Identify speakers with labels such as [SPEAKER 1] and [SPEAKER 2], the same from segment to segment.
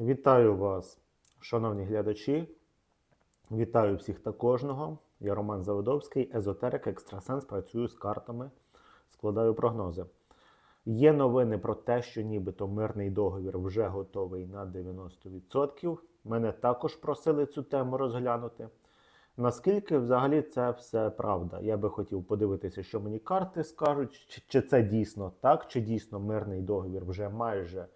[SPEAKER 1] Вітаю вас, шановні глядачі. Вітаю всіх та кожного. Я Роман Заводовський, езотерик, екстрасенс, працюю з картами, складаю прогнози. Є новини про те, що нібито мирний договір вже готовий на 90%. Мене також просили цю тему розглянути. Наскільки взагалі це все правда? Я би хотів подивитися, що мені карти скажуть, чи, це дійсно так, чи дійсно мирний договір вже майже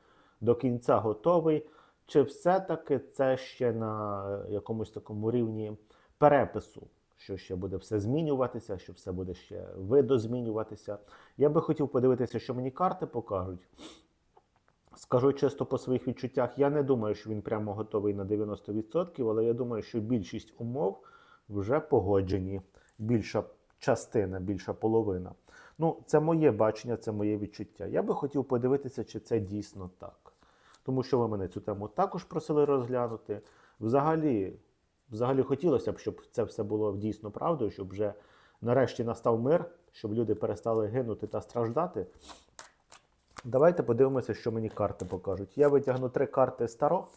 [SPEAKER 1] до кінця готовий, чи все-таки це ще на якомусь такому рівні перепису, що ще буде все змінюватися, що все буде ще видозмінюватися. Я би хотів подивитися, що мені карти покажуть. Скажу чисто по своїх відчуттях, я не думаю, що він прямо готовий на 90%, але я думаю, що більшість умов вже погоджені. Більша частина, більша половина. Ну, це моє бачення, це моє відчуття. Я би хотів подивитися, чи це дійсно так. Тому що ви мене цю тему також просили розглянути. Взагалі, взагалі хотілося б, щоб це все було дійсно правдою, щоб вже нарешті настав мир, щоб люди перестали гинути та страждати. Давайте подивимося, що мені карти покажуть. Я витягну три карти старо.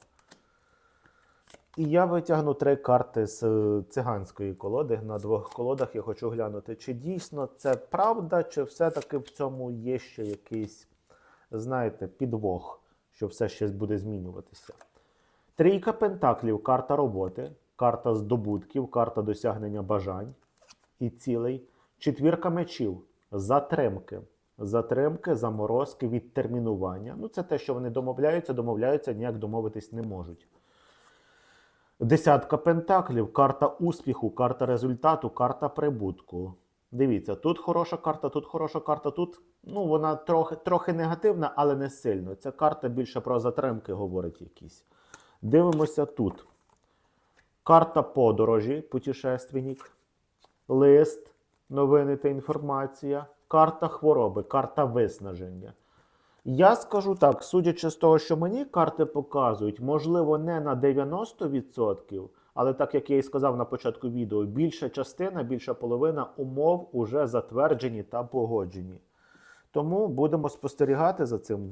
[SPEAKER 1] І я витягну три карти з е, циганської колоди. На двох колодах я хочу глянути, чи дійсно це правда, чи все-таки в цьому є ще якийсь, знаєте, підвох, що все ще буде змінюватися. Трійка пентаклів карта роботи, карта здобутків, карта досягнення бажань і цілей. Четвірка мечів затримки. Затримки, заморозки, відтермінування. Ну, це те, що вони домовляються, домовляються, ніяк домовитись не можуть. Десятка пентаклів, карта успіху, карта результату, карта прибутку. Дивіться, тут хороша карта, тут хороша карта, тут ну, вона трохи, трохи негативна, але не сильно. Ця карта більше про затримки говорить якісь. Дивимося тут. Карта подорожі, путешественник, лист, новини та інформація, карта хвороби, карта виснаження. Я скажу так, судячи з того, що мені карти показують, можливо, не на 90%, але так як я і сказав на початку відео, більша частина, більша половина умов уже затверджені та погоджені. Тому будемо спостерігати за цим,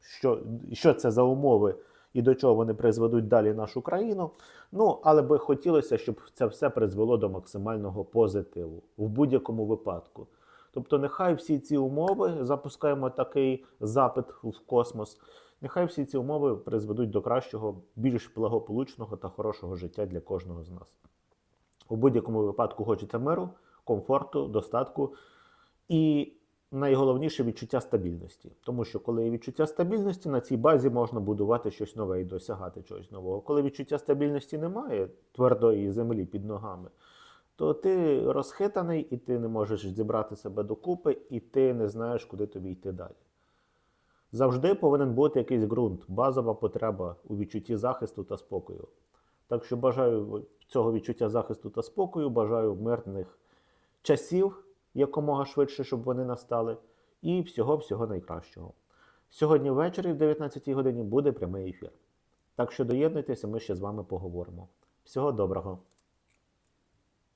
[SPEAKER 1] що, що це за умови і до чого вони призведуть далі нашу країну. Ну, але би хотілося, щоб це все призвело до максимального позитиву в будь-якому випадку. Тобто, нехай всі ці умови запускаємо такий запит в космос. Нехай всі ці умови призведуть до кращого, більш благополучного та хорошого життя для кожного з нас. У будь-якому випадку хочеться миру, комфорту, достатку і найголовніше відчуття стабільності. Тому що коли є відчуття стабільності, на цій базі можна будувати щось нове і досягати чогось нового. Коли відчуття стабільності немає, твердої землі під ногами, то ти розхитаний, і ти не можеш зібрати себе докупи, і ти не знаєш, куди тобі йти далі. Завжди повинен бути якийсь ґрунт, базова потреба у відчутті захисту та спокою. Так що бажаю цього відчуття захисту та спокою, бажаю мирних часів якомога швидше, щоб вони настали, і всього-всього найкращого. Сьогодні ввечері, в 19 годині, буде прямий ефір. Так що доєднуйтеся, ми ще з вами поговоримо. Всього доброго!